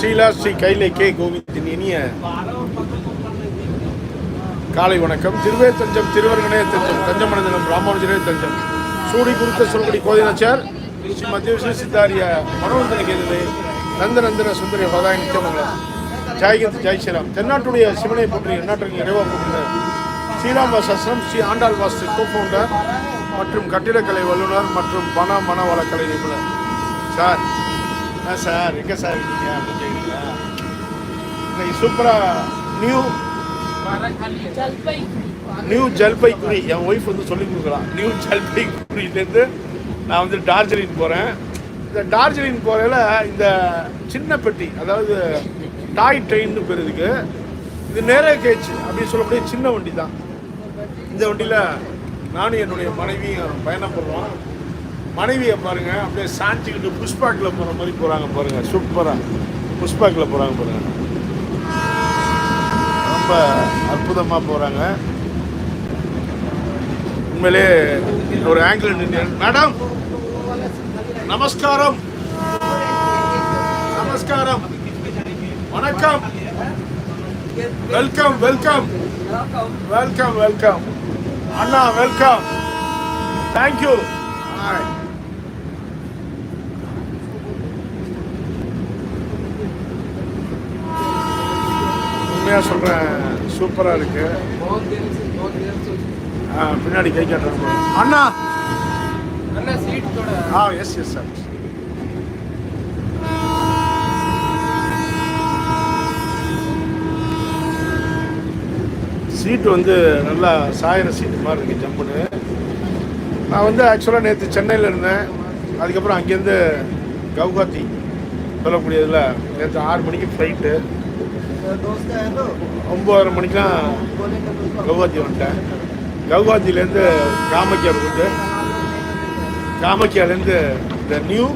Sreela Sri Kailai K. கோவிந்தின் இனிய காலை வணக்கம். திருவே தஞ்சம் திருவரங்கனே தஞ்சம் தஞ்சமனந்தனம் ராமானுஜனே தஞ்சம். சூடி குறித்த சொல்படி கோதினாச்சார் ஸ்ரீ மத்திய விஷ்ணு சித்தாரிய மனோரஞ்சன கேதுவே நந்தநந்தன சுந்தரி பதாய நித்தியமங்கலம் ஜாய்கந்த் ஜெய் ஸ்ரீராம். தென்னாட்டுடைய சிவனை போற்றி எந்நாட்டிற்கு இறைவா போன்ற ஸ்ரீராம் வாசாசிரம் ஸ்ரீ ஆண்டாள் வாஸ்து கோபவுண்டர் மற்றும் கட்டிடக்கலை வல்லுநர் மற்றும் பண மன வளக்கலை நிபுணர். சார் என்ன சார். எங்கே சார் இருக்கீங்க? அப்படின்னு கேட்குறீங்களா இன்னைக்கு சூப்பராக நியூ நியூ ஜல்பைகுரி என் ஒய்ஃப் வந்து சொல்லி கொடுக்கலாம் நியூ ஜல்பைகுரியிலேருந்து நான் வந்து டார்ஜிலிங் போகிறேன் இந்த டார்ஜிலிங் போகிறதில் இந்த சின்ன பெட்டி அதாவது டாய் ட்ரெயின்னு பேர் இதுக்கு. இது நேரே கேச்சு. அப்படின்னு சொல்லக்கூடிய சின்ன வண்டி தான் இந்த வண்டியில் நானும் என்னுடைய மனைவியும் பயணம் பண்ணுறோம் மனைவியை பாருங்க அப்படியே சாஞ்சிக்கிட்டு புஷ்பாக்கில் போகிற மாதிரி போகிறாங்க பாருங்க. சூப்பராக புஷ்பாக்கில் போகிறாங்க பாருங்க. ரொம்ப அற்புதமாக போகிறாங்க உண்மையிலே ஒரு ஆங்கிள் நின்று மேடம் நமஸ்காரம். நமஸ்காரம். வணக்கம். வெல்கம் வெல்கம் வெல்கம் வெல்கம் அண்ணா வெல்கம் தேங்க்யூ உண்மையாக சொல்கிறேன் சூப்பராக இருக்கு. ஆ, பின்னாடி கை காட்டுறாங்க அண்ணா! ஆ எஸ் எஸ் சார் சீட்டு வந்து நல்லா சாயிர சீட்டு மாதிரி இருக்கு ஜம்முன்னு நான் வந்து ஆக்சுவலாக நேற்று சென்னையில் இருந்தேன். அதுக்கப்புறம் அங்கேருந்து கவுகாத்தி சொல்லக்கூடியதில் நேற்று ஆறு மணிக்கு ஃப்ளைட்டு ஒம்பதரை மணிக்கெலாம் கவுகாத்தி வந்துட்டேன். கவுகாத்திலேருந்து காமக்கியா வந்து காமக்கியாலேருந்து இந்த நியூ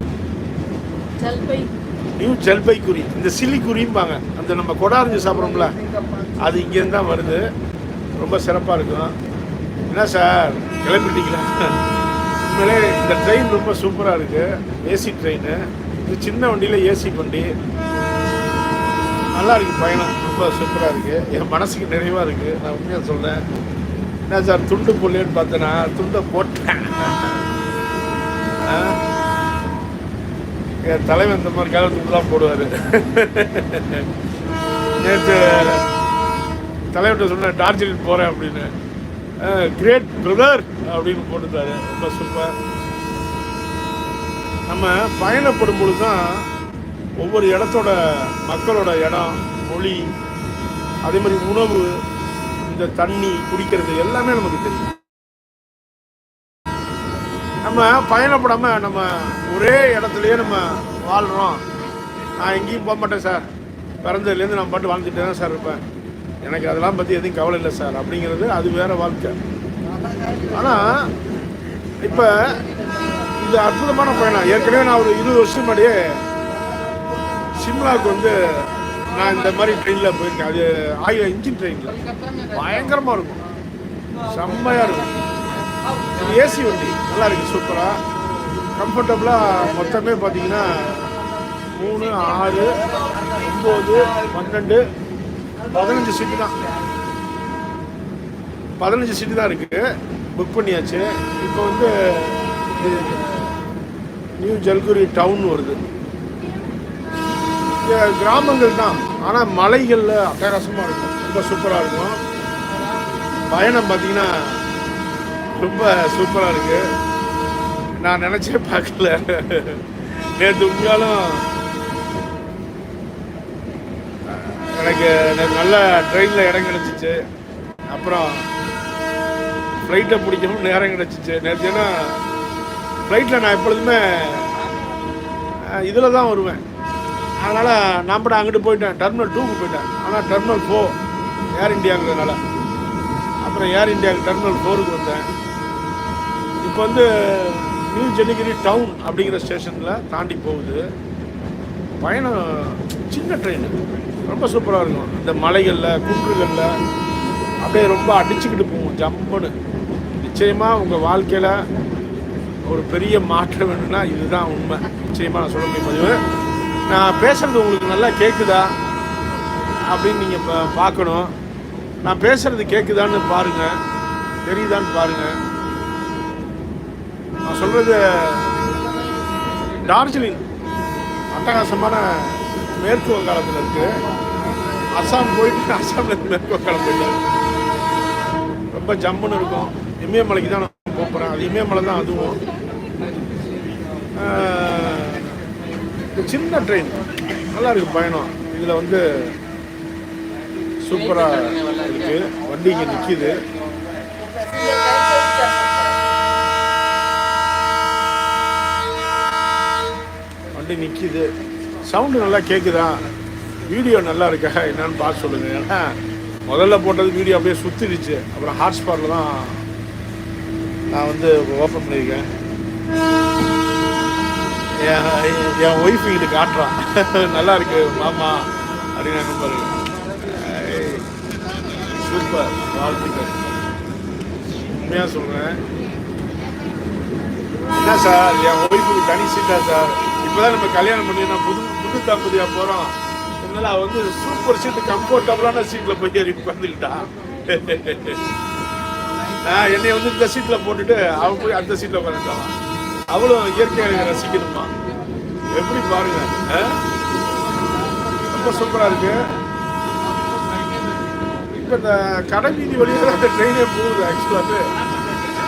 நியூ ஜல்பைக்குரி இந்த சில்லிக்குரிம்பாங்க அந்த நம்ம கொடாரிஞ்சு சாப்பிட்றோம்ல அது இங்கேருந்து தான் வருது. ரொம்ப சிறப்பாக இருக்கும். என்ன சார் கிளம்பிட்டீங்களா? உண்மையிலே இந்த ட்ரெயின் ரொம்ப சூப்பராக இருக்குது ஏசி ட்ரெயின் இது சின்ன வண்டியில் ஏசி வண்டி. நல்லா இருக்குது பயணம். ரொம்ப சூப்பராக இருக்குது என் மனசுக்கு நிறைவாக இருக்குது நான் உண்மையாக சொல்கிறேன் என்ன சார் துண்டு போடலேன்னு பார்த்தேன்னா துண்டை போட்டேன். என் தலைவன் இந்த மாதிரி காலத்துக்கு தான் போடுவார். நேற்று தலைவர்கிட்ட சொன்னேன் டார்ஜிலிங் போகிறேன் அப்படின்னு. கிரேட் பிரதர் அப்படின்னு போட்டுட்டாரு. ரொம்ப சூப்பர் நம்ம பயணப்படும் பொழுது தான் ஒவ்வொரு இடத்தோட மக்களோட இடம் மொழி அதே மாதிரி உணவு இந்த தண்ணி குடிக்கிறது எல்லாமே நமக்கு தெரியும். நம்ம பயணப்படாம நம்ம ஒரே இடத்துலயே நம்ம வாழ்றோம். நான் எங்கேயும் போக மாட்டேன் சார். பிறந்ததுலேருந்து நான் பாட்டு வாழ்ந்துட்டே தான் சார் இருப்பேன். எனக்கு அதெல்லாம் பற்றி எதுவும் கவலை இல்லை சார். அப்படிங்கிறது அது வேற வாழ்க்கை. ஆனால் இப்போ இது அற்புதமான பயணம். ஏற்கனவே நான் ஒரு இருபது வருஷம் முன்னாடியே சிம்லாவுக்கு வந்து நான் இந்த மாதிரி ட்ரெயினில் போயிருக்கேன். அது ஆயிரம் இன்ஜின் ட்ரெயினில் பயங்கரமாக இருக்கும். செம்மையாக இருக்கும். இது ஏசி வண்டி. நல்லா இருக்கு. சூப்பராக கம்ஃபர்டபுளாக மொத்தமே பார்த்தீங்கன்னா மூணு ஆறு ஒம்பது பன்னெண்டு பதினஞ்சு சீட்டு தான். பதினஞ்சு சீட்டு தான் இருக்குது புக் பண்ணியாச்சு. இப்போ வந்து நியூ ஜல்குரி டவுன் வருது. கிராமங்கள் தான். ஆனால் மலைகளில் அட்டகாசமாக இருக்கும். ரொம்ப சூப்பராக இருக்கும். பயணம் பார்த்தீங்கன்னா ரொம்ப சூப்பராக இருக்கு. நான் நினச்சே பார்க்கல. நேற்று உண்மையாலும் எனக்கு எனக்கு நல்ல ட்ரெயினில் இடம் கிடச்சிச்சு. அப்புறம் ஃப்ளைட்டை பிடிக்கணும் நேரம் கிடச்சிச்சு. நேற்று ஏன்னா ஃப்ளைட்டில் நான் எப்பொழுதுமே இதில் தான் வருவேன். அதனால் நான் கூட அங்கிட்டு போயிட்டேன். டெர்மினல் டூக்கு போயிட்டேன். ஆனால் டெர்மினல் ஃபோர் ஏர் இண்டியாங்கிறதுனால அப்புறம் ஏர் இண்டியாவுக்கு டெர்மினல் ஃபோருக்கு வந்தேன். இப்போ வந்து நியூ ஜெல்லிகிரி டவுன் அப்படிங்கிற ஸ்டேஷனில் தாண்டி போகுது. பயணம் சின்ன ட்ரெயின் ரொம்ப சூப்பராக இருக்கும். இந்த மலைகளில் குன்றுகளில் அப்படியே ரொம்ப அடிச்சுக்கிட்டு போகும் ஜம்முன்னு. நிச்சயமாக உங்கள் வாழ்க்கையில் ஒரு பெரிய மாற்றம் வேணும்னா இதுதான் உண்மை. நிச்சயமாக நான் சொல்ல முடியும் பதிவு நான் பேசுறது உங்களுக்கு நல்லா கேட்குதா அப்படின்னு நீங்கள் பா பார்க்கணும். நான் பேசுறது கேட்குதான்னு பாருங்க. தெரியுதான்னு பாருங்க. நான் சொல்றது டார்ஜிலிங் அட்டகாசமான மேற்கு வங்காளத்தில் இருக்கு. அஸ்ஸாம் போயிட்டு அஸ்ஸாம்ல மேற்கு வங்காளம் போயிட்டு ரொம்ப ஜம்முன்னு இருக்கும். இமயமலைக்கு தான் நான் போக போகிறேன் அது இமயமலை தான் அதுவும். இது சின்ன ட்ரெயின். நல்லா இருக்கு பயணம். இதில் வந்து சூப்பராக இருக்கு. வண்டி இங்கே நிற்கிது வண்டி நிற்கிது சவுண்டு நல்லா கேட்குதா வீடியோ நல்லா இருக்கா? என்னன்னு பார்த்து சொல்லுங்க. ஏன்னா முதல்ல போட்டது வீடியோ அப்படியே சுத்திடுச்சு. அப்புறம் ஹாட்ஸ்பாட்டில் தான் நான் வந்து ஓப்பன் பண்ணியிருக்கேன். என் என் ஒய்ஃப் இது காட்டுறான் நல்லா இருக்கு மாமா அப்படின்னு நான் பாருங்க சூப்பர் வாழ்த்துக்கள். உண்மையாக சொல்கிறேன் என்ன சார் என் ஒய்ஃபுக்கு தனி சீட்டா சார்? இப்போதான் நம்ம கல்யாணம் பண்ணி நான் புது புது தம்பதியாக போகிறோம் அதனால அவள் வந்து சூப்பர் சீட்டு கம்ஃபர்டபுளான சீட்டில் போய் ஏறி உட்காந்துக்கிட்டா நான் என்னை வந்து இந்த சீட்டில் போட்டுட்டு அவன் போய் அந்த சீட்டில் உட்காந்துட்டான் அவ்வளோ இயற்கையை ரசிக்கணுமா? எப்படி பாருங்க ரொம்ப சூப்பராக இருக்கு. இப்போ இந்த கடை வீதி வழியாக தான் அந்த ட்ரெயினே போகுது ஆக்சுவலாக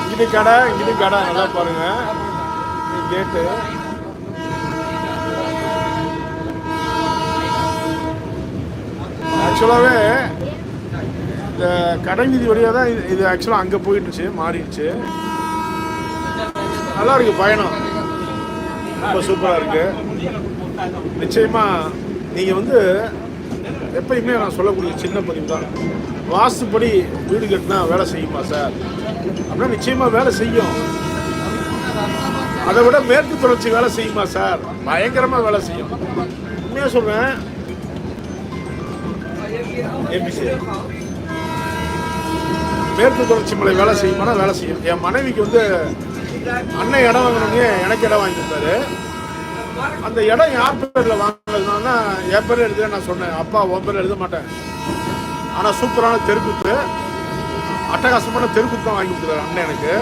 இங்கிட்டு கடை இங்கிட்டு கடை நல்லா பாருங்க. கேட்டு ஆக்சுவலாகவே இந்த கடை வீதி வழியாக தான் இது- இது ஆக்சுவலாக அங்கே போயிட்டுச்சு மாறிடுச்சு. நல்லா இருக்கு பயணம். ரொம்ப சூப்பராக இருக்கு நிச்சயமாக நீங்கள் வந்து எப்பயுமே நான் சொல்லக்கூடிய சின்ன பதிவு தான் வாஸ்துப்படி வீடு கட்டினா வேலை செய்யுமா சார்? அப்படின்னா நிச்சயமாக வேலை செய்யும். அதை விட மேற்கு தொடர்ச்சி வேலை செய்யுமா சார்? பயங்கரமாக வேலை செய்யும். உண்மையாக சொல்கிறேன் மேற்கு தொடர்ச்சி மலை வேலை செய்யுமானா வேலை செய்யும். என் மனைவிக்கு வந்து அண்ணன் இடம் வாங்கினோடனே எனக்கு இடம் வாங்கி கொடுத்தாரு அந்த இடம் யார் பேரில் வாங்கினதுனா என் பேர் எழுத நான் சொன்னேன். அப்பா உன் பேர் எழுத மாட்டேன். ஆனால் சூப்பரான தெருக்குத்து. அட்டகாசமான தெருக்குத்து தான் வாங்கி கொடுத்தாரு அண்ணன் எனக்கு.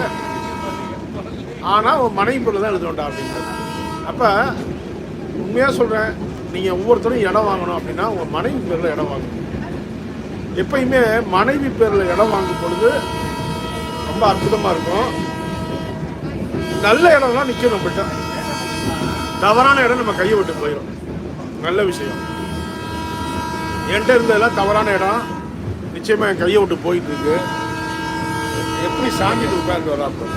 ஆனால் உன் மனைவி பேரில் தான் எழுத வேண்டாம் அப்படின்றது அப்போ உண்மையாக சொல்கிறேன் நீங்கள் ஒவ்வொருத்தரும் இடம் வாங்கணும் அப்படின்னா உங்கள் மனைவி பேரில் இடம் வாங்கணும். எப்பயுமே மனைவி பேரில் இடம் வாங்கும் பொழுது ரொம்ப அற்புதமாக இருக்கும். நல்ல இடம்லாம் நிற்கும் நம்மகிட்ட தவறான இடம் நம்ம கையை விட்டு போயிடும் நல்ல விஷயம். என்கிட்ட இருந்ததெல்லாம் தவறான இடம். நிச்சயமாக என் கையை விட்டு போயிட்டு இருக்கு. எப்படி சாஞ்சிட்டு உட்கார்ந்து வராப்ப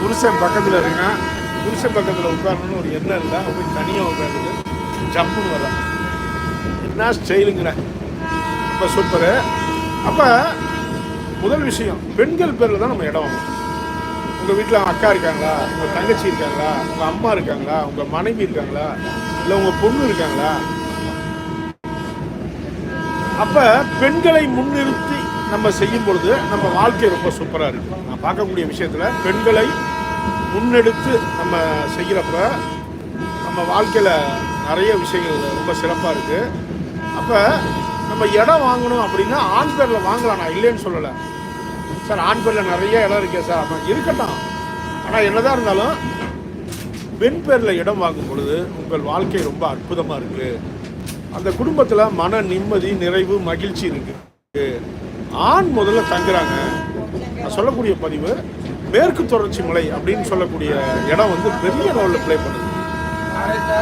புருஷன் பக்கத்தில் இருங்க. புருஷன் பக்கத்தில் உட்காரணும்னு ஒரு எண்ணம் இல்லை போய் தனியாக உட்காந்துட்டு ஜம்முன்னு வரலாம் என்ன ஸ்டைலுங்கிறேன் இப்போ சூப்பரு அப்போ முதல் விஷயம் பெண்கள் பேரில் தான் நம்ம இடம் வாங்கணும். உங்கள் வீட்டில் அக்கா இருக்காங்களா? உங்கள் தங்கச்சி இருக்காங்களா? உங்கள் அம்மா இருக்காங்களா? உங்கள் மனைவி இருக்காங்களா? இல்லை உங்கள் பொண்ணு இருக்காங்களா? அப்போ பெண்களை முன்னிறுத்தி நம்ம செய்யும் பொழுது நம்ம வாழ்க்கை ரொம்ப சூப்பராக இருக்கு. நான் பார்க்கக்கூடிய விஷயத்தில் பெண்களை முன்னெடுத்து நம்ம செய்கிறப்ப நம்ம வாழ்க்கையில் நிறைய விஷயங்கள் ரொம்ப சிறப்பாக இருக்குது அப்போ நம்ம இடம் வாங்கணும் அப்படின்னா ஆண் பேரில் வாங்கலாம். நான் இல்லைன்னு சொல்லலை. சார் ஆண் பேரில் நிறைய இடம் இருக்கே சார். அப்போ இருக்கட்டும். ஆனால் என்னதான் இருந்தாலும் பெண் பேரில் இடம் வாங்கும் பொழுது உங்கள் வாழ்க்கை ரொம்ப அற்புதமாக இருக்குது அந்த குடும்பத்தில் மன நிம்மதி நிறைவு மகிழ்ச்சி இருக்கு. ஆண் முதல்ல தங்குறாங்க. நான் சொல்லக்கூடிய பதிவு மேற்கு தொடர்ச்சி மலை அப்படின்னு சொல்லக்கூடிய இடம் வந்து பெரிய ரோலில் ப்ளே பண்ணுது.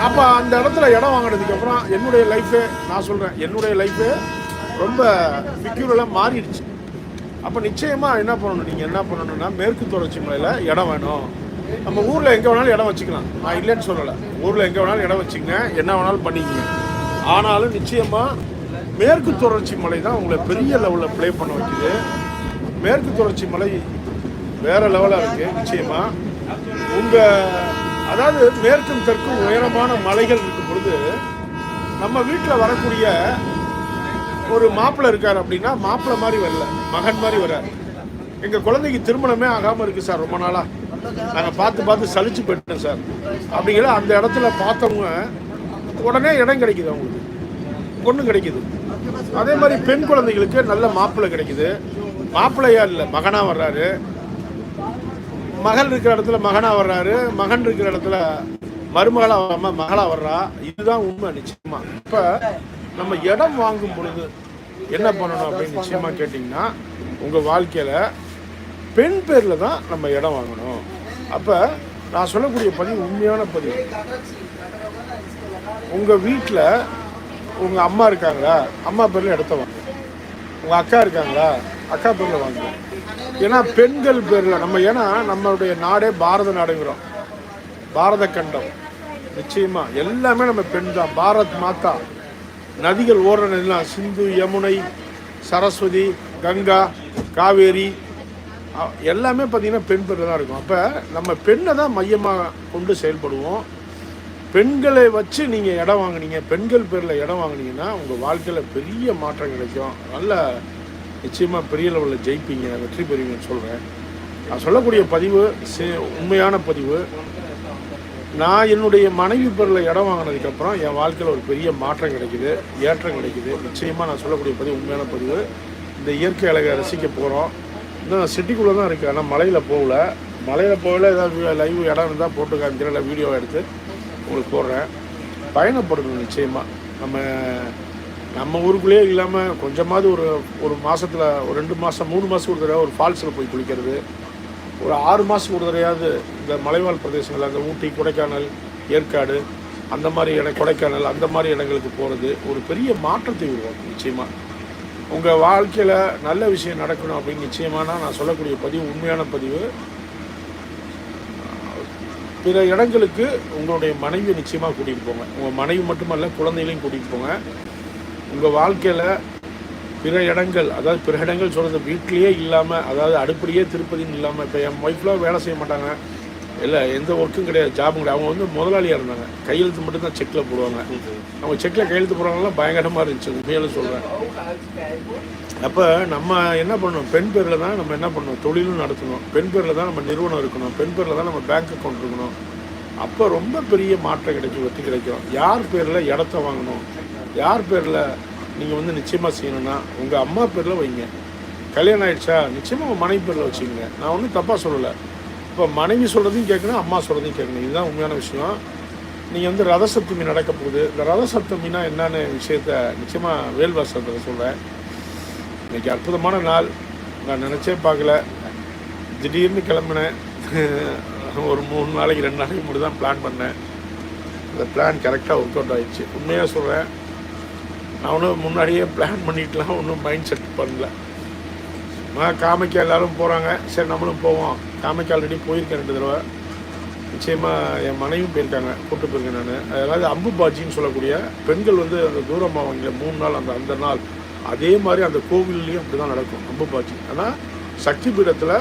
அப்போ அந்த இடத்துல இடம் வாங்கினதுக்கு அப்புறம் என்னுடைய லைஃபே நான் சொல்கிறேன் என்னுடைய லைஃபே ரொம்ப ஃபிக்யூரெல்லாம் மாறிடுச்சு. அப்போ நிச்சயமாக என்ன பண்ணணும்? நீங்கள் என்ன பண்ணணும்னா மேற்கு தொடர்ச்சி மலையில் இடம் வேணும். நம்ம ஊரில் எங்கே வேணாலும் இடம் வச்சுக்கலாம். நான் இல்லைன்னு சொல்லலை. ஊரில் எங்கே வேணாலும் இடம் வச்சுங்க என்ன வேணாலும் பண்ணிக்கங்க. ஆனாலும் நிச்சயமாக மேற்கு தொடர்ச்சி மலை தான் உங்களை பெரிய லெவலில் ப்ளே பண்ண வைக்குது. மேற்கு தொடர்ச்சி மலை வேறு லெவலாக இருக்குது நிச்சயமாக உங்கள் அதாவது மேற்கும் தெற்கும் உயரமான மலைகள் இருக்கும் பொழுது நம்ம வீட்டில் வரக்கூடிய ஒரு மாப்பிள்ளை இருக்கார் அப்படின்னா மாப்பிள்ளை மாதிரி வரல மகன் மாதிரி வரார் எங்கள் குழந்தைக்கு திருமணமே ஆகாமல் இருக்குது சார் ரொம்ப நாளாக நாங்கள் பார்த்து பார்த்து சலிச்சு போயிட்டோம் சார். அப்படிங்கிற அந்த இடத்துல பார்த்தவங்க உடனே இடம் கிடைக்குது அவங்களுக்கு. பொண்ணு கிடைக்குது. அதே மாதிரி பெண் குழந்தைகளுக்கு நல்ல மாப்பிள்ளை கிடைக்குது. மாப்பிள்ளையா இல்லை மகனாக வர்றாரு. மகள் இருக்கிற இடத்துல மகனாக வர்றாரு. மகன் இருக்கிற இடத்துல மருமகளாக வராமல் மகளாக வர்றா. இதுதான் உண்மை நிச்சயமாக இப்போ நம்ம இடம் வாங்கும் பொழுது என்ன பண்ணணும் அப்படின்னு நிச்சயமாக கேட்டிங்கன்னா உங்கள் வாழ்க்கையில் பெண் பேரில் தான் நம்ம இடம் வாங்கணும். அப்போ நான் சொல்லக்கூடிய பதிவு உண்மையான பதிவு. உங்கள் வீட்டில் உங்கள் அம்மா இருக்காங்களா? அம்மா பேரில் இடத்த வாங்க. உங்கள் அக்கா இருக்காங்களா? அக்கா பேரில் வாங்க. ஏன்னா பெண்கள் பேரில் நம்ம ஏன்னா நம்மளுடைய நாடே பாரத நாடுங்கிறோம். பாரத கண்டம். நிச்சயமாக எல்லாமே நம்ம பெண் தான் பாரத் மாதா. நதிகள் ஓடுற நதிலாம் சிந்து யமுனை சரஸ்வதி கங்கா காவேரி எல்லாமே பார்த்திங்கன்னா பெண் பேரில் தான் இருக்கும். அப்போ நம்ம பெண்ணை தான் மையமாக கொண்டு செயல்படுவோம். பெண்களை வச்சு நீங்கள் இடம் வாங்குனீங்க பெண்கள் பேரில் இடம் வாங்குனீங்கன்னா உங்கள் வாழ்க்கையில் பெரிய மாற்றம் கிடைக்கும். நல்ல நிச்சயமாக பெரிய லெவலில் ஜெயிப்பீங்க. வெற்றி பெறுவீங்கன்னு சொல்கிறேன் நான் சொல்லக்கூடிய பதிவு சே உண்மையான பதிவு நான் என்னுடைய மனைவி பேரில் இடம் வாங்கினதுக்கப்புறம் என் வாழ்க்கையில் ஒரு பெரிய மாற்றம் கிடைக்குது ஏற்றம் கிடைக்குது. நிச்சயமாக நான் சொல்லக்கூடிய பதிவு உண்மையான பதிவு. இந்த இயற்கை அழகை ரசிக்க போகிறோம் இன்னும் சிட்டிக்குள்ளே தான் இருக்குது ஆனால் மலையில் போகல. மலையில் போகல ஏதாவது லைவ் இடம் இருந்தால் போட்டு காமிக்கிறேன் இல்லை வீடியோ எடுத்து உங்களுக்கு போடுறேன். பயணப்படணும் நிச்சயமாக நம்ம நம்ம ஊருக்குள்ளேயே இல்லாமல் கொஞ்சமாவது ஒரு ஒரு மாதத்தில் ஒரு ரெண்டு மாதம் மூணு மாதம் ஒரு தடவை ஒரு ஃபால்ஸில் போய் குளிக்கிறது. ஒரு ஆறு மாதத்துக்கு ஒரு தடையாவது இந்த மலைவாழ் பிரதேசங்கள் அந்த ஊட்டி கொடைக்கானல் ஏற்காடு அந்த மாதிரி இட கொடைக்கானல் அந்த மாதிரி இடங்களுக்கு போகிறது ஒரு பெரிய மாற்றத்தை உருவாக்கும் நிச்சயமாக உங்கள் வாழ்க்கையில் நல்ல விஷயம் நடக்கணும் அப்படின்னு நிச்சயமான நான் சொல்லக்கூடிய பதிவு உண்மையான பதிவு. பிற இடங்களுக்கு உங்களுடைய மனைவியை நிச்சயமாக கூட்டிகிட்டு போங்க. உங்கள் மனைவி மட்டுமல்ல குழந்தைகளையும் கூட்டிகிட்டு போங்க. உங்கள் வாழ்க்கையில் பிற இடங்கள் அதாவது பிற இடங்கள் சொல்கிறது வீட்லேயே இல்லாமல் அதாவது அடுப்படியே திருப்பதின்னு இல்லாமல் இப்போ என் ஒய்ஃப்லாம் வேலை செய்ய மாட்டாங்க. இல்லை எந்த ஒர்க்கும் கிடையாது ஜாபும் கிடையாது. அவங்க வந்து முதலாளியாக இருந்தாங்க. கையெழுத்து மட்டும்தான் செக்கில் போடுவாங்க. அவங்க செக்கில் கையெழுத்து போடுறாங்கலாம் பயங்கரமாக இருந்துச்சு உண்மையில சொல்கிறேன் அப்போ நம்ம என்ன பண்ணணும்? பெண் பேரில் தான் நம்ம என்ன பண்ணணும்? தொழிலும் நடத்தணும். பெண் பேரில் தான் நம்ம நிறுவனம் இருக்கணும். பெண் பேரில் தான் நம்ம பேங்க் அக்கௌண்ட் இருக்கணும். அப்போ ரொம்ப பெரிய மாற்றம் கிடைக்கும் வெற்றி கிடைக்கும். யார் பேரில் இடத்த வாங்கணும்? யார் பேரில் நீங்கள் வந்து நிச்சயமாக செய்யணும்னா உங்கள் அம்மா பேரில் வைங்க. கல்யாணம் ஆகிடுச்சா நிச்சயமாக உங்கள் மனைவி பேரில் வச்சுக்கோங்க. நான் ஒன்றும் தப்பாக சொல்லலை. இப்போ மனைவி சொல்கிறதையும் கேட்கணும் அம்மா சொல்கிறதையும் கேட்கணும். இதுதான் உண்மையான விஷயம். நீங்கள் வந்து ரத சப்தமி நடக்க போகுது. இந்த ரத சப்தமினா என்னென்ன விஷயத்த நிச்சயமாக வேல்வாசத்தை சொல்கிறேன் இன்றைக்கி அற்புதமான நாள். நான் நினச்சே பார்க்கல. திடீர்னு கிளம்பினேன். ஒரு மூணு நாளைக்கு ரெண்டு நாளைக்கு மட்டும் தான் பிளான் பண்ணேன். அந்த பிளான் கரெக்டாக ஒர்க் அவுட் ஆயிடுச்சு. உண்மையாக சொல்கிறேன் அவனும் முன்னாடியே பிளான் பண்ணிட்டுலாம் ஒன்றும் மைண்ட் செட் பண்ணல. நான் காமைக்கா எல்லாரும் போகிறாங்க சரி நம்மளும் போவோம். காமைக்கு ஆல்ரெடி போயிருக்கேன் ரெண்டு தடவை. நிச்சயமாக என் மனைவியும் போயிருக்காங்க. கூட்டு போயிருக்கேன் நான். அதாவது அம்பு பாஜின்னு சொல்லக்கூடிய பெண்கள் வந்து அந்த தூரமாக வாங்கல. மூணு நாள் அந்த அந்த நாள். அதே மாதிரி அந்த கோவில்லையும் அப்படி தான் நடக்கும் அம்பு பாஜி. ஆனால் சக்தி பீடத்தில்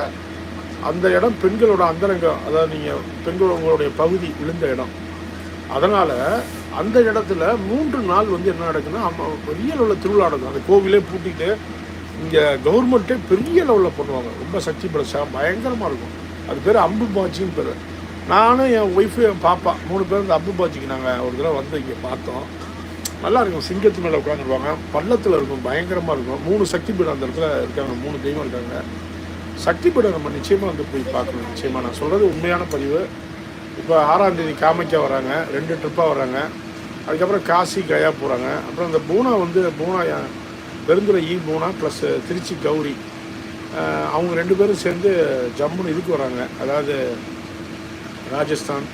அந்த இடம் பெண்களோட அந்தரங்கம் அதாவது நீங்கள் பெண்கள் உங்களுடைய பகுதி விழுந்த இடம். அதனால் அந்த இடத்துல மூன்று நாள் வந்து என்ன நடக்குன்னா அம்மா பெரிய லெவலில் திருவிழா நடக்கும். அந்த கோவிலே பூட்டிட்டு இங்கே கவர்மெண்ட்டே பெரிய லெவலில் பண்ணுவாங்க. ரொம்ப சக்தி பிரசா பயங்கரமாக இருக்கும். அது பேர் அம்பு பாச்சின்னு பேர். நானும் என் ஒய்ஃபு என் பாப்பா மூணு பேர் இந்த அம்பு பாச்சிக்கு நாங்கள் ஒரு தடவை வந்து இங்கே பார்த்தோம். நல்லா இருக்கும். சிங்கத்து மேலே உட்காந்துருவாங்க பள்ளத்தில் இருக்கும். பயங்கரமாக இருக்கும். மூணு சக்தி பீடம் அந்த இடத்துல இருக்காங்க. மூணு தெய்வம் இருக்காங்க. சக்தி பீடம் நம்ம நிச்சயமாக வந்து போய் பார்க்கணும். நிச்சயமாக நான் சொல்கிறது உண்மையான பதிவு. இப்போ ஆறாம் தேதி காமைக்கா வராங்க. ரெண்டு ட்ரிப்பாக வராங்க. அதுக்கப்புறம் காசி கயா போகிறாங்க அப்புறம் இந்த பூனா வந்து பூனா யா- பெருந்துறை இ பூனா ப்ளஸ் திருச்சி கௌரி. அவங்க ரெண்டு பேரும் சேர்ந்து ஜம்முன்னு இதுக்கு வராங்க. அதாவது ராஜஸ்தான்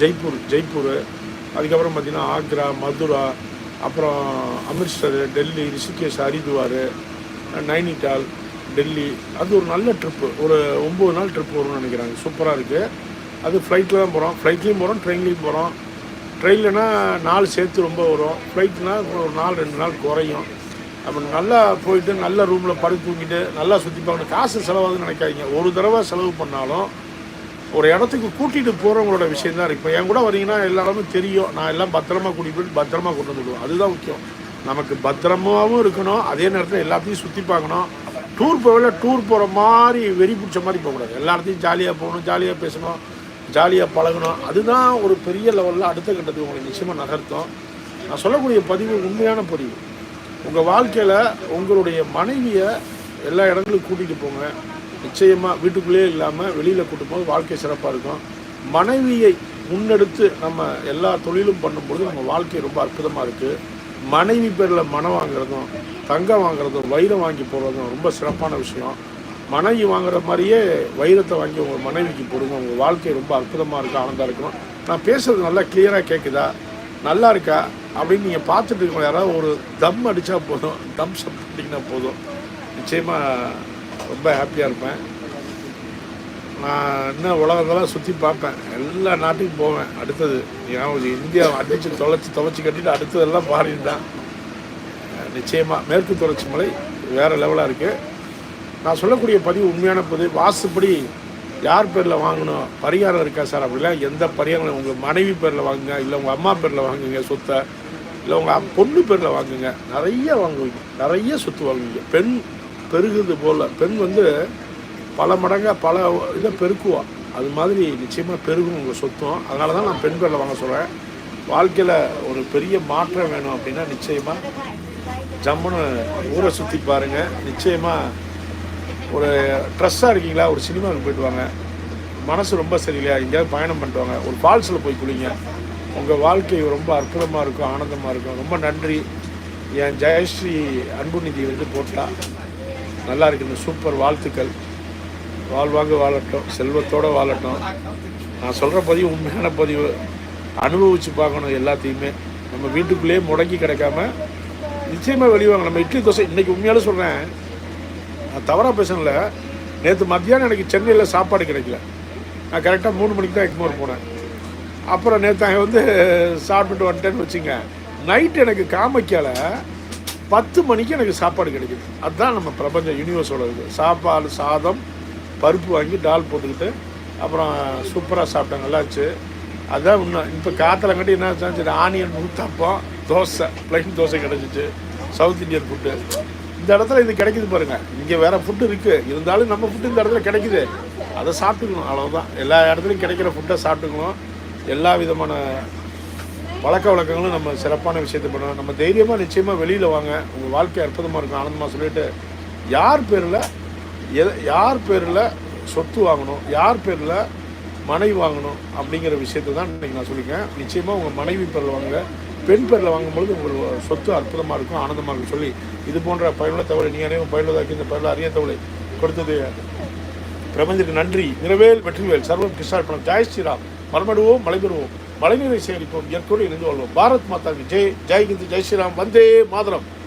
ஜெய்ப்பூர் ஜெய்ப்பூர். அதுக்கப்புறம் பார்த்திங்கன்னா ஆக்ரா மதுரா அப்புறம் அமிர்த்சர் டெல்லி ரிஷிகேஷ் ஹரித்வார் நைனிடால் டெல்லி. அது ஒரு நல்ல ட்ரிப்பு ஒரு ஒம்பது நாள் ட்ரிப் வரும்னு நினைக்கிறாங்க. சூப்பராக இருக்குது அது ஃப்ளைட்டில் தான் போகிறோம் ஃப்ளைட்லேயும் போகிறோம் ட்ரெயின்லேயும் போகிறோம் ட்ரெயின்லனா நாள் சேர்த்து ரொம்ப வரும். ஃப்ளைட்னா ஒரு நாள் ரெண்டு நாள் குறையும். அப்போ நல்லா போயிட்டு நல்ல ரூமில் படுத்து தூங்கிட்டு நல்லா சுற்றி பார்க்கணும். காசு செலவாகுதுன்னு நினைக்காதீங்க. ஒரு தடவை செலவு பண்ணாலும் ஒரு இடத்துக்கு கூட்டிகிட்டு போகிறவங்களோட விஷயம் தான் இருக்குது இப்போ என் கூட வரீங்கன்னா எல்லா இடமும் தெரியும். நான் எல்லாம் பத்திரமா கூட்டிகிட்டு போயிட்டு பத்திரமா கொண்டு வந்துடுவோம் அதுதான் முக்கியம். நமக்கு பத்திரமாவும் இருக்கணும். அதே நேரத்தில் எல்லாத்தையும் சுற்றி பார்க்கணும். டூர் போகல டூர் போகிற மாதிரி வெறி பிடிச்ச மாதிரி போகக்கூடாது. எல்லா இடத்தையும் ஜாலியாக போகணும் ஜாலியாக பேசணும். ஜாலியாக பழகணும் அதுதான் ஒரு பெரிய லெவலில் அடுத்த கட்டத்துக்கு உங்களை நிச்சயமாக நகர்த்தும். நான் சொல்லக்கூடிய பதிவு உண்மையான பதிவு. உங்கள் வாழ்க்கையில் உங்களுடைய மனைவியை எல்லா இடங்களுக்கும் கூட்டிகிட்டு போங்க. நிச்சயமாக வீட்டுக்குள்ளேயே இல்லாமல் வெளியில் கூட்டும் போது வாழ்க்கை சிறப்பாக இருக்கும். மனைவியை முன்னெடுத்து நம்ம எல்லா தொழிலும் பண்ணும்பொழுது நம்ம வாழ்க்கை ரொம்ப அற்புதமாக இருக்குது மனைவி பேரில் மனம் வாங்குறதும் தங்கம் வாங்குறதும் வைரம் வாங்கி போடுறதும் ரொம்ப சிறப்பான விஷயம். மனைவி வாங்குற மாதிரியே வைரத்தை வாங்கி உங்கள் மனைவிக்கு கொடுங்க உங்கள் வாழ்க்கை ரொம்ப அற்புதமாக இருக்கும் ஆனந்தமாக இருக்கணும். நான் பேசுறது நல்லா கிளியராக கேட்குதா நல்லா இருக்கா? அப்படின்னு நீங்கள் பார்த்துட்டு இருக்கோம் யாராவது ஒரு தம் அடித்தா போதும். தம் சப் பண்ணிங்கன்னா போதும். நிச்சயமாக ரொம்ப ஹாப்பியாக இருப்பேன். நான் இன்னும் உலகத்தெல்லாம் சுற்றி பார்ப்பேன். எல்லா நாட்டுக்கும் போவேன். அடுத்தது ஏன் இந்தியா அடித்து தொலைச்சி தொலைச்சி கட்டிட்டு அடுத்ததெல்லாம் ஃபாரின் தான். நிச்சயமாக மேற்கு தொடர்ச்சி மலை வேறு லெவலாக இருக்குது நான் சொல்லக்கூடிய பதிவு உண்மையான பதிவு. வாசுப்படி யார் பேரில் வாங்கணும்? பரிகாரம் இருக்கா சார் அப்படிலாம் எந்த பரிகாரம் உங்கள் மனைவி பேரில் வாங்குங்க இல்லை உங்கள் அம்மா பேரில் வாங்குங்க சொத்தை இல்லை உங்கள் பொண்ணு பேரில் வாங்குங்க. நிறைய வாங்குவீங்க. நிறைய சொத்து வாங்குவீங்க. பெண் பெருகுது போல். பெண் வந்து பல மடங்காக பல இதை பெருக்குவா. அது மாதிரி நிச்சயமாக பெருகும் உங்கள் சொத்தும். அதனால தான் நான் பெண் பேரில் வாங்க சொல்கிறேன் வாழ்க்கையில் ஒரு பெரிய மாற்றம் வேணும் அப்படின்னா நிச்சயமாக ஜம்முன்னு ஊரை சுற்றி பாருங்கள் நிச்சயமாக ஒரு ட்ரெஸ்ஸாக இருக்கீங்களா? ஒரு சினிமாவுக்கு போயிட்டு வாங்க. மனசு ரொம்ப சரியில்லையா? எங்கேயாவது பயணம் பண்ணிட்டு வாங்க. ஒரு ஃபால்ஸில் போய் குளிங்க. உங்கள் வாழ்க்கை ரொம்ப அற்புதமாக இருக்கும் ஆனந்தமாக இருக்கும். ரொம்ப நன்றி. என் ஜெயஸ்ரீ அன்புநிதி வந்து போட்டால் நல்லா இருக்குது சூப்பர். வாழ்த்துக்கள். வாழ்வாங்க வாழட்டும். செல்வத்தோடு வாழட்டும். நான் சொல்கிற பதிவு உண்மையான பதிவு. அனுபவித்து பார்க்கணும் எல்லாத்தையுமே. நம்ம வீட்டுக்குள்ளேயே முடங்கி கிடைக்காம நிச்சயமாக வெளிவாங்க நம்ம இட்லி தோசை இன்றைக்கி உண்மையாலும் சொல்கிறேன் நான் தவறாக பேசல நேற்று மத்தியானம் எனக்கு சென்னையில் சாப்பாடு கிடைக்கல. நான் கரெக்டாக மூணு மணிக்கு தான் எக்மோர் போனேன். அப்புறம் நேற்று அங்கே வந்து சாப்பிட்டுட்டு வந்துட்டேன்னு வச்சுங்க. நைட் எனக்கு காமைக்கால பத்து மணிக்கு எனக்கு சாப்பாடு கிடைக்குது. அதுதான் நம்ம பிரபஞ்சம் யூனிவர்ஸோட இது சாப்பாடு சாதம் பருப்பு வாங்கி டால் போட்டுக்கிட்டு அப்புறம் சூப்பராக சாப்பிட்டேன். நல்லாச்சு அதுதான் இன்னும் இப்போ காற்றுல கட்டி என்ன சரி ஆனியன் ஊத்தாப்பம் தோசை ப்ளைன் தோசை கிடச்சிச்சு. சவுத் இந்தியன் ஃபுட்டு இந்த இடத்துல இது கிடைக்குது பாருங்க. இங்கே வேற ஃபுட்டு இருக்கு. இருந்தாலும் நம்ம ஃபுட்டு இந்த இடத்துல கிடைக்குது. அதை சாப்பிட்டுக்கணும். அவ்வளோதான் எல்லா இடத்துலையும் கிடைக்கிற ஃபுட்டை சாப்பிட்டுக்கணும். எல்லா விதமான பழக்க வழக்கங்களும் நம்ம சிறப்பான விஷயத்தை பண்ணணும். நம்ம தைரியமாக நிச்சயமாக வெளியில் வாங்க. உங்கள் வாழ்க்கை அற்புதமாக இருக்கும். ஆனந்தமாக சொல்லிட்டு யார் பேரில் எதை யார் பேரில் சொத்து வாங்கணும்? யார் பேரில் மனைவி வாங்கணும்? அப்படிங்கிற விஷயத்தை தான் இன்றைக்கி நான் சொல்லியிருக்கேன். நிச்சயமாக உங்கள் மனைவி பேரில் வாங்க பெண் பேரில் வாங்கும்பொழுது உங்கள் சொத்து அற்புதமாக இருக்கும் ஆனந்தமாக இருக்கும். சொல்லி இது போன்ற பயனுள்ள தகவலை நீ அனைவரும் பயனுள்ளதாக்கி இந்த பயனுள்ள அரிய தகவலை கொடுத்தது. பிரபஞ்சத்துக்கு நன்றி. நிறவேல் வெற்றிவேல். சர்வம் கிருஷ்ணார்ப்பணம் ஜெய் ஸ்ரீராம். மரமடுவோம் மலை பெறுவோம் மழைநீரை சேகரிப்போம். இயற்கையோடு இணைந்து வாழ்வோம். பாரத் மாதாக்கு ஜெய். ஜெய் ஹிந்த் ஜெய் ஸ்ரீராம். வந்தே மாதரம்.